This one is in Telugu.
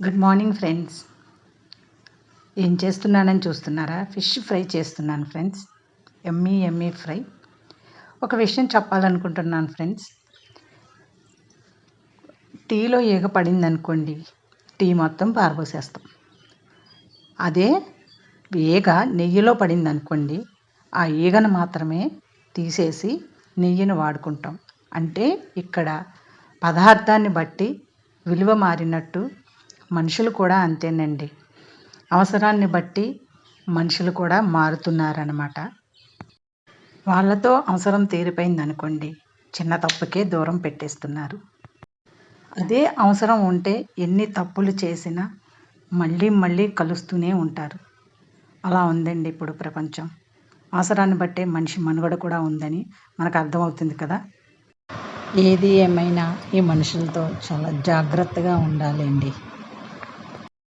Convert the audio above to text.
గుడ్ మార్నింగ్ ఫ్రెండ్స్ ఏం చేస్తున్నానని చూస్తున్నారా? ఫిష్ ఫ్రై చేస్తున్నాను ఫ్రెండ్స్ ఎమ్మీ ఎమ్మీ ఫ్రై. ఒక విషయం చెప్పాలనుకుంటున్నాను ఫ్రెండ్స్ టీలో ఈగ పడింది అనుకోండి టీ మొత్తం పారబోసేస్తాం. అదే ఈగ నెయ్యిలో పడింది అనుకోండి ఆ ఈగను మాత్రమే తీసేసి నెయ్యిని వాడుకుంటాం. అంటే ఇక్కడ పదార్థాన్ని బట్టి విలువ మారినట్టు మనుషులు కూడా అంతేనండి. అవసరాన్ని బట్టి మనుషులు కూడా మారుతున్నారనమాట వాళ్ళతో అవసరం తీరిపోయింది అనుకోండి చిన్న తప్పుకే దూరం పెట్టేస్తున్నారు. అదే అవసరం ఉంటే ఎన్ని తప్పులు చేసినా మళ్ళీ మళ్ళీ కలుస్తూనే ఉంటారు. అలా ఉందండి ఇప్పుడు ప్రపంచం. అవసరాన్ని బట్టే మనిషి మనుగడ కూడా ఉందని మనకు అర్థమవుతుంది కదా. ఏది ఏమైనా ఈ మనుషులతో చాలా జాగ్రత్తగా ఉండాలండి.